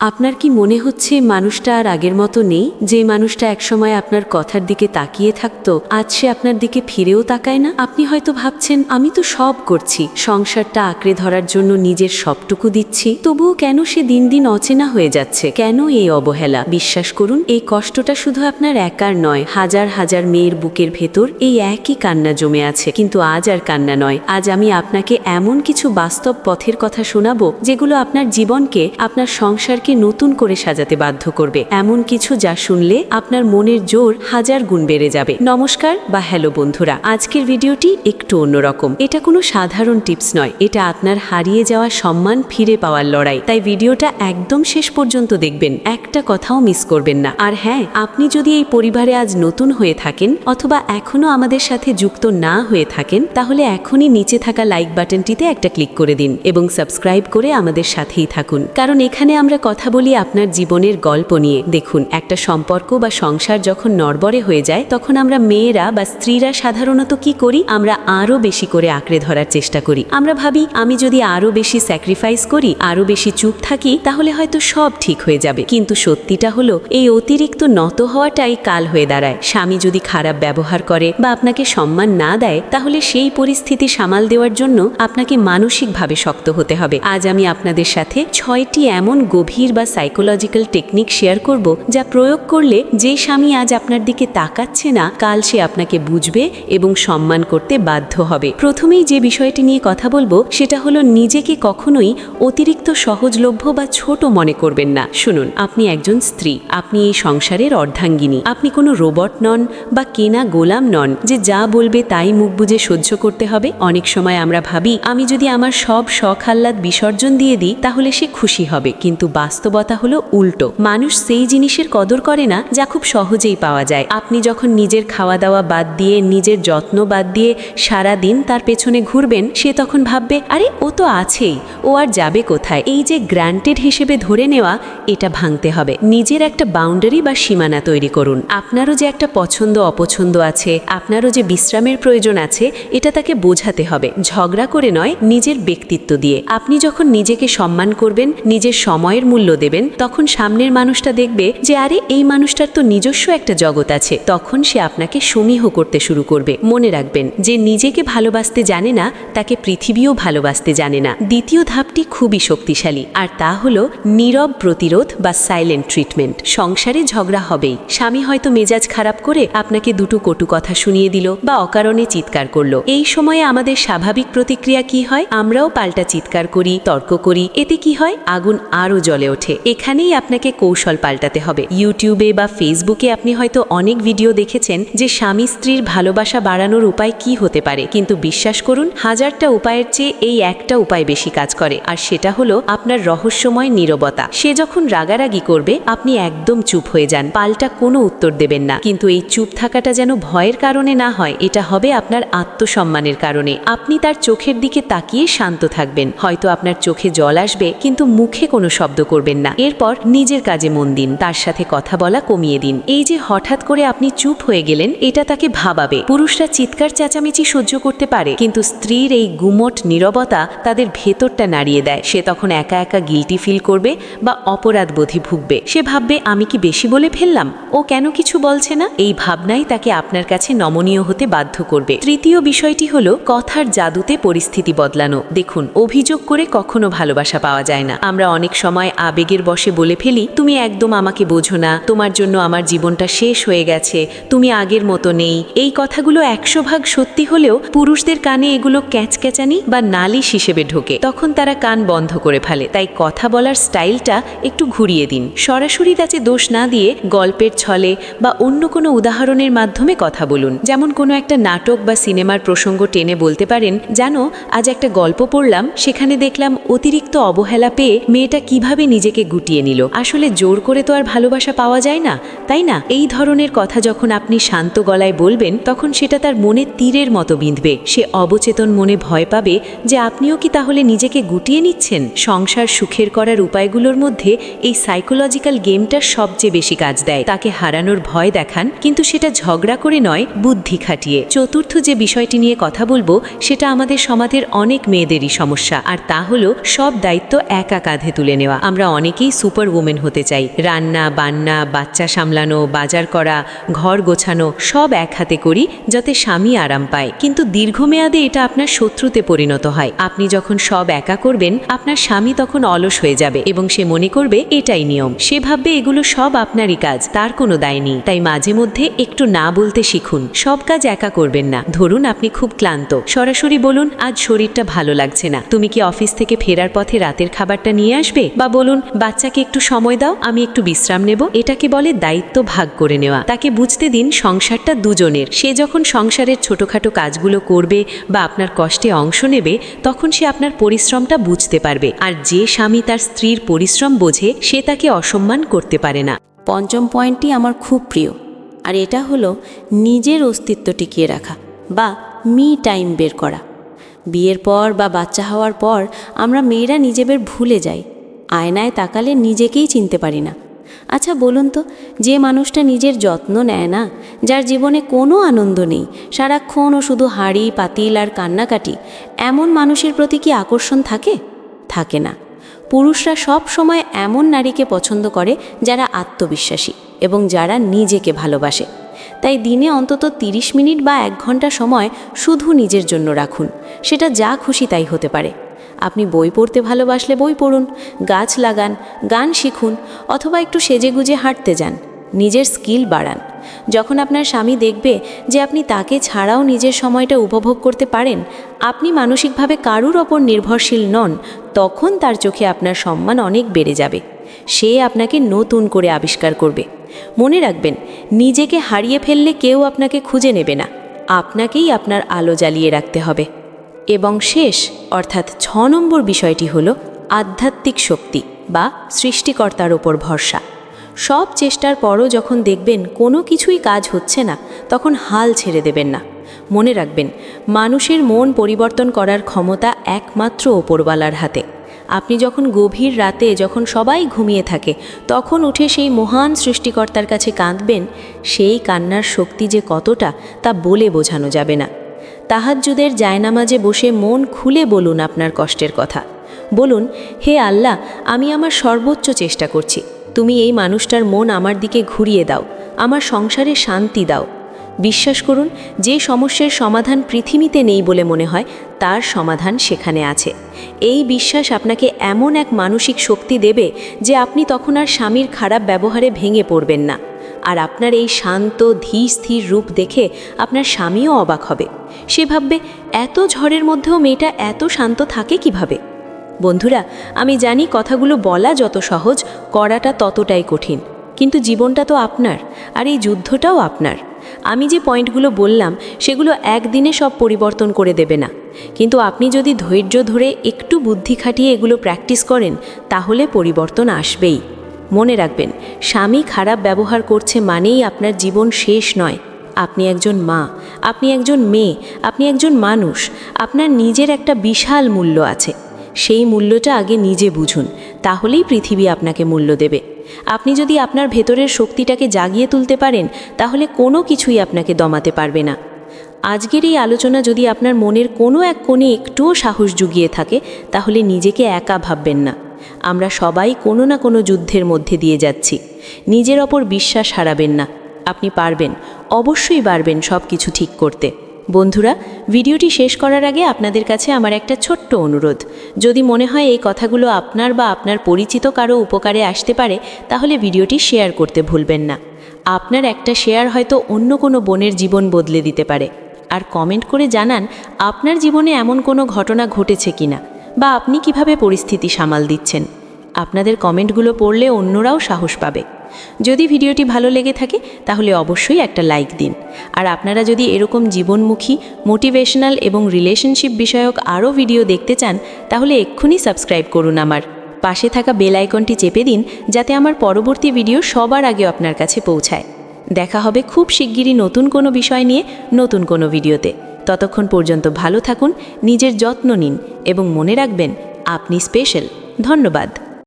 আপনার কি মনে হচ্ছে মানুষটা আর আগের মতো নেই? যে মানুষটা একসময় আপনার কথার দিকে তাকিয়ে থাকতো, আজ সে আপনার দিকে ফিরেও তাকায় না? আপনি হয়তো ভাবছেন, আমি তো সব করছি, সংসারটা আঁকড়ে ধরার জন্য নিজের সবটুকু দিচ্ছি। তবুও কেন সে দিন দিন অচেনা হয়ে যাচ্ছে? কেন এই অবহেলা? বিশ্বাস করুন, এই কষ্টটা শুধু আপনার একার নয়, হাজার হাজার মেয়ের বুকের ভেতর এই একই কান্না জমে আছে। কিন্তু আজ আর কান্না নয়। আজ আমি আপনাকে এমন কিছু বাস্তব পথের কথা শোনাবো, যেগুলো আপনার জীবনকে, আপনার সংসারকে নতুন করে সাজাতে বাধ্য করবে। এমন কিছু যা শুনলে আপনার মনের জোর হাজার গুণ বেড়ে যাবে। নমস্কার বা হ্যালো বন্ধুরা, আজকের ভিডিওটি একটু অন্যরকম। এটা কোনো সাধারণ টিপস নয়, এটা আপনার হারিয়ে যাওয়া সম্মান ফিরে পাওয়ার লড়াই। তাই ভিডিওটা একদম শেষ পর্যন্ত দেখবেন, একটা কথাও মিস করবেন না। আর হ্যাঁ আপনি যদি এই পরিবারে আজ নতুন হয়ে থাকেন অথবা এখনও আমাদের সাথে যুক্ত না হয়ে থাকেন, তাহলে এখনই নিচে থাকা লাইক বাটনটিতে একটা ক্লিক করে দিন এবং সাবস্ক্রাইব করে আমাদের সাথেই থাকুন। কারণ এখানে আমরা বলি আপনার জীবনের গল্প নিয়ে। দেখুন, একটা সম্পর্ক বা সংসার যখন নড়বড়ে হয়ে যায়, তখন আমরা মেয়েরা বা স্ত্রীরা সাধারণত কি করি? আমরা আরও বেশি করে আঁকড়ে ধরার চেষ্টা করি। আমরা ভাবি, আমি যদি আরও বেশি স্যাক্রিফাইস করি, আরও বেশি চুপ থাকি, তাহলে হয়তো সব ঠিক হয়ে যাবে। কিন্তু সত্যিটা হলো, এই অতিরিক্ত নত হওয়াটাই কাল হয়ে দাঁড়ায়। স্বামী যদি খারাপ ব্যবহার করে বা আপনাকে সম্মান না দেয়, তাহলে সেই পরিস্থিতি সামাল দেওয়ার জন্য আপনাকে মানসিকভাবে শক্ত হতে হবে। আজ আমি আপনাদের সাথে ছয়টি এমন গভীর বা সাইকোলজিক্যাল টেকনিক শেয়ার করব যা প্রয়োগ করলে যে স্বামী আজ আপনার দিকে তাকাচ্ছে না, কাল সে আপনাকে বুঝবে এবং সম্মান করতে বাধ্য হবে। প্রথমেই যে বিষয়টি নিয়ে কথা বলব, সেটা হলো নিজেকে কখনোই অতিরিক্ত সহজলভ্য বা ছোট মনে করবেন না। শুনুন, আপনি একজন স্ত্রী, আপনি এই সংসারের অর্ধাঙ্গিনী, আপনি কোনো রোবট নন বা কেনা গোলাম নন যে যা বলবে তাই মুখ বুঝে সহ্য করতে হবে। অনেক সময় আমরা ভাবি, আমি যদি আমার সব শখ আহ্লাদ বিসর্জন দিয়ে দিই, তাহলে সে খুশি হবে, কিন্তু বাস্তবতা হলো উল্টো। মানুষ সেই জিনিসের কদর করে না যা খুব সহজেই পাওয়া যায়। আপনি যখন নিজের খাওয়া দাওয়া বাদ দিয়ে, নিজের যত্ন বাদ দিয়ে সারা দিন তার পেছনে ঘুরবেন, সে তখন ভাববে, আরে, ও তো আছেই। ও আর যাবে কোথায়? এই যে গ্রান্টেড হিসেবে ধরে নেওয়া, এটা ভাঙতে হবে। নিজের একটা বাউন্ডারি বা সীমানা তৈরি করুন। আপনারও যে একটা পছন্দ, অপছন্দ আছে, আপনারও যে বিশ্রামের প্রয়োজন আছে, এটা তাকে বোঝাতে হবে। ঝগড়া করে নয়, নিজের ব্যক্তিত্ব দিয়ে। আপনি যখন নিজেকে সম্মান করবেন, নিজের সময়ের মূল্য দেবেন, তখন সামনের মানুষটা দেখবে যে, আরে, এই মানুষটার তো নিজস্ব একটা জগৎ আছে। তখন সে আপনাকে সমীহ করতে শুরু করবে। মনে রাখবেন, যে নিজেকে ভালোবাসতে জানে না, তাকে পৃথিবীও ভালোবাসতে জানে না। দ্বিতীয় ধাপটি খুবই শক্তিশালী, আর তা হলো নীরব প্রতিরোধ বা সাইলেন্ট ট্রিটমেন্ট সংসারে ঝগড়া হবেই। স্বামী হয়তো মেজাজ খারাপ করে আপনাকে দুটো কটু কথা শুনিয়ে দিল বা অকারণে চিৎকার করল। এই সময়ে আমাদের স্বাভাবিক প্রতিক্রিয়া কি হয়? আমরাও পাল্টা চিৎকার করি, তর্ক করি। এতে কি হয়? আগুন আরও জ্বলে ওঠে। এখানেই আপনাকে কৌশল পাল্টাতে হবে। ইউটিউবে বা ফেসবুকে আপনি হয়তো অনেক ভিডিও দেখেছেন যে স্বামী স্ত্রীর ভালোবাসা বাড়ানোর উপায় কি হতে পারে। কিন্তু বিশ্বাস করুন, হাজারটা উপায়ের চেয়ে এই একটা উপায় বেশি কাজ করে। আর সেটা হলো আপনার রহস্যময় নীরবতা। সে যখন রাগারাগি করবে, আপনি একদম চুপ হয়ে যান। পাল্টা কোনো উত্তর দেবেন না। কিন্তু এই চুপ থাকাটা যেন ভয়ের কারণে না হয়, এটা হবে আপনার আত্মসম্মানের কারণে। আপনি তার চোখের দিকে তাকিয়ে শান্ত থাকবেন। হয়তো আপনার চোখে জল আসবে, কিন্তু মুখে কোনো শব্দ করবেন না। এরপর নিজের কাজে মন দিন, তার সাথে কথা বলা কমিয়ে দিন। এই যে হঠাৎ করে আপনি চুপ হয়ে গেলেন, এটা তাকে ভাবাবে। পুরুষরা চিৎকার, চেঁচামেচি সহ্য করতে পারে, কিন্তু স্ত্রীর এই গুমট নীরবতা তাদের ভেতরটা নাড়িয়ে দেয়। সে তখন একা একা গিলটি ফিল করবে বা অপরাধ বোধি ভুগবে। সে ভাববে, আমি কি বেশি বলে ফেললাম? ও কেন কিছু বলছে না? এই ভাবনাই তাকে আপনার কাছে নমনীয় হতে বাধ্য করবে। তৃতীয় বিষয়টি হলো, কথার জাদুতে পরিস্থিতি বদলানো। দেখুন, অভিযোগ করে কখনো ভালোবাসা পাওয়া যায় না। আমরা অনেক সময় আবেগের বসে বলে ফেলি, তুমি একদম আমাকে বোঝো না, তোমার জন্য আমার জীবনটা শেষ হয়ে গেছে, তুমি আগের মতো নেই। এই কথাগুলো একশো ভাগ সত্যি হলেও পুরুষদের কানে এগুলো ক্যাচক্যাচানি বা নালিশ হিসেবে ঢোকে। তখন তারা কান বন্ধ করে ফেলে। তাই কথা বলার স্টাইলটা একটু ঘুরিয়ে দিন। সরাসরি তাতে দোষ না দিয়ে গল্পের ছলে বা অন্য কোনো উদাহরণের মাধ্যমে কথা বলুন। যেমন কোনো একটা নাটক বা সিনেমার প্রসঙ্গ টেনে বলতে পারেন, জানো, আজ একটা গল্প পড়লাম, সেখানে দেখলাম অতিরিক্ত অবহেলা পেয়ে মেয়েটা কীভাবে নিজেকে গুটিয়ে নিল। আসলে জোর করে তো আর ভালোবাসা পাওয়া যায় না, তাই না? এই ধরনের কথা যখন আপনি শান্ত গলায় বলবেন, তখন সেটা তার মনে তীরের মতো বিঁধবে। সে অবচেতন মনে ভয় পাবে যে আপনিও কি তাহলে নিজেকে গুটিয়ে নিচ্ছেন? সংসার সুখের করার উপায়গুলোর মধ্যে এই সাইকোলজিক্যাল গেমটা সবচেয়ে বেশি কাজ দেয়। তাকে হারানোর ভয় দেখান, কিন্তু সেটা ঝগড়া করে নয়, বুদ্ধি খাটিয়ে। চতুর্থ যে বিষয়টি নিয়ে কথা বলব, সেটা আমাদের সমাজের অনেক মেয়েদেরই সমস্যা। আর তা হলো সব দায়িত্ব একা কাঁধে তুলে নেওয়া। আমরা অনেকেই সুপার উমেন হতে চাই। রান্না, বান্না, বাচ্চা সামলানো, বাজার করা, ঘর গোছানো, সব এক হাতে করি যাতে স্বামী আরাম পায়। কিন্তু দীর্ঘমেয়াদে এটা আপনার শত্রুতে পরিণত হয়। আপনি যখন সব একা করবেন, আপনার স্বামী তখন অলস হয়ে যাবে এবং সে মনে করবে, এটাই নিয়ম। সে ভাববে, এগুলো সব আপনারই কাজ, তার কোনো দায় নেই। তাই মাঝে মধ্যে একটু না বলতে শিখুন। সব কাজ একা করবেন না। ধরুন, আপনি খুব ক্লান্ত। সরাসরি বলুন, আজ শরীরটা ভালো লাগছে না। তুমি কি অফিস থেকে ফেরার পথে রাতের খাবারটা নিয়ে আসবে? বা বলুন বাচ্চাকে একটু সময় দাও, আমি একটু বিশ্রাম নেব। এটাকে বলে দায়িত্ব ভাগ করে নেওয়া। তাকে বুঝতে দিন সংসারটা দুজনের। সে যখন সংসারের ছোটোখাটো কাজগুলো করবে বা আপনার কষ্টে অংশ নেবে, তখন সে আপনার পরিশ্রমটা বুঝতে পারবে। আর যে স্বামী তার স্ত্রীর পরিশ্রম বোঝে, সে তাকে অসম্মান করতে পারে না। পঞ্চম পয়েন্টটি আমার খুব প্রিয়, আর এটা হলো নিজের অস্তিত্ব টিকিয়ে রাখা বা মি টাইম বের করা। বিয়ের পর বা বাচ্চা হওয়ার পর আমরা মেয়েরা নিজেদের ভুলে যাই আয়নায় তাকালে নিজেকেই চিনতে পারি না। আচ্ছা বলুন তো, যে মানুষটা নিজের যত্ন নেয় না, যার জীবনে কোনো আনন্দ নেই, সারাক্ষণ ও শুধু হাড়ি, পাতিল আর কান্নাকাটি, এমন মানুষের প্রতি কি আকর্ষণ থাকে? থাকে না। পুরুষরা সব সময় এমন নারীকে পছন্দ করে যারা আত্মবিশ্বাসী এবং যারা নিজেকে ভালোবাসে। তাই দিনে অন্তত ৩০ মিনিট বা এক ঘণ্টা সময় শুধু নিজের জন্য রাখুন, সেটা যা খুশি তাই হতে পারে। আপনি বই পড়তে ভালোবাসলে বই পড়ুন, গাছ লাগান, গান শিখুন, অথবা একটু সেজেগুজে হাঁটতে যান, নিজের স্কিল বাড়ান। যখন আপনার স্বামী দেখবে যে আপনি তাকে ছাড়াও নিজের সময়টা উপভোগ করতে পারেন, আপনি মানসিকভাবে কারুর ওপর নির্ভরশীল নন, তখন তার চোখে আপনার সম্মান অনেক বেড়ে যাবে। সে আপনাকে নতুন করে আবিষ্কার করবে। মনে রাখবেন, নিজেকে হারিয়ে ফেললে কেউ আপনাকে খুঁজে নেবে না। আপনাকেই আপনার আলো জ্বালিয়ে রাখতে হবে। এবং শেষ, অর্থাৎ ছ নম্বর বিষয়টি হল আধ্যাত্মিক শক্তি বা সৃষ্টিকর্তার ওপর ভরসা। সব চেষ্টার পরও যখন দেখবেন কোনো কিছুই কাজ হচ্ছে না, তখন হাল ছেড়ে দেবেন না। মনে রাখবেন, মানুষের মন পরিবর্তন করার ক্ষমতা একমাত্র ওপরওয়ালার হাতে। আপনি যখন গভীর রাতে যখন সবাই ঘুমিয়ে থাকে, তখন উঠে সেই মহান সৃষ্টিকর্তার কাছে কাঁদবেন, সেই কান্নার শক্তি যে কতটা তা বলে বোঝানো যাবে না। তাহাজ্জুদের জায়নামাজে বসে মন খুলে বলুন আপনার কষ্টের কথা। বলুন, হে আল্লাহ, আমি আমার সর্বোচ্চ চেষ্টা করছি। তুমি এই মানুষটার মন আমার দিকে ঘুরিয়ে দাও, আমার সংসারে শান্তি দাও। বিশ্বাস করুন, যে সমস্যার সমাধান পৃথিবীতে নেই বলে মনে হয়, তার সমাধান সেখানে আছে। এই বিশ্বাস আপনাকে এমন এক মানসিক শক্তি দেবে যে আপনি তখন আর স্বামীর খারাপ ব্যবহারে ভেঙে পড়বেন না। আর আপনার এই শান্ত, ধীর, স্থির রূপ দেখে আপনার স্বামীও অবাক হবে। সে ভাববে, এত ঝড়ের মধ্যেও মেয়েটা এত শান্ত থাকে কীভাবে? বন্ধুরা, আমি জানি কথাগুলো বলা যত সহজ, করাটা ততটাই কঠিন। কিন্তু জীবনটা তো আপনার, আর এই যুদ্ধটাও আপনার। আমি যে পয়েন্টগুলো বললাম, সেগুলো একদিনে সব পরিবর্তন করে দেবে না। কিন্তু আপনি যদি ধৈর্য ধরে একটু বুদ্ধি খাটিয়ে এগুলো প্র্যাকটিস করেন, তাহলে পরিবর্তন আসবেই। মনে রাখবেন, স্বামী খারাপ ব্যবহার করছে মানেই আপনার জীবন শেষ নয়। আপনি একজন মা, আপনি একজন মেয়ে, আপনি একজন মানুষ, আপনার নিজের একটা বিশাল মূল্য আছে। সেই মূল্যটা আগে নিজে বুঝুন, তাহলেই পৃথিবী আপনাকে মূল্য দেবে। আপনি যদি আপনার ভেতরের শক্তিটাকে জাগিয়ে তুলতে পারেন, তাহলে কোনো কিছুই আপনাকে দমাতে পারবে না। আজকের এই আলোচনা যদি আপনার মনের কোনো এক কোণে একটুও সাহস জুগিয়ে থাকে, তাহলে নিজেকে একা ভাববেন না। আমরা সবাই কোনো না কোনো যুদ্ধের মধ্যে দিয়ে যাচ্ছি। নিজের ওপর বিশ্বাস হারাবেন না। আপনি পারবেন, অবশ্যই পারবেন সব কিছু ঠিক করতে। বন্ধুরা, ভিডিওটি শেষ করার আগে আপনাদের কাছে আমার একটা ছোট্ট অনুরোধ। যদি মনে হয় এই কথাগুলো আপনার বা আপনার পরিচিত কারও উপকারে আসতে পারে, তাহলে ভিডিওটি শেয়ার করতে ভুলবেন না। আপনার একটা শেয়ার হয়তো অন্য কোনো বোনের জীবন বদলে দিতে পারে। আর কমেন্ট করে জানান, আপনার জীবনে এমন কোনো ঘটনা ঘটেছে কিনা। বা আপনি কীভাবে পরিস্থিতি সামাল দিচ্ছেন? আপনাদের কমেন্টগুলো পড়লে অন্যরাও সাহস পাবে। যদি ভিডিওটি ভালো লেগে থাকে, তাহলে অবশ্যই একটা লাইক দিন। আর আপনারা যদি এরকম জীবনমুখী, মোটিভেশনাল এবং রিলেশনশিপ বিষয়ক আরও ভিডিও দেখতে চান, তাহলে এক্ষুনি সাবস্ক্রাইব করুন আমার। পাশে থাকা বেল আইকনটি চেপে দিন, যাতে আমার পরবর্তী ভিডিও সবার আগে আপনার কাছে পৌঁছায়। দেখা হবে খুব শিগগিরই নতুন কোনো বিষয় নিয়ে নতুন কোনো ভিডিওতে। ততক্ষণ পর্যন্ত ভালো থাকুন নিজের যত্ন নিন এবং মনে রাখবেন আপনি স্পেশাল ধন্যবাদ।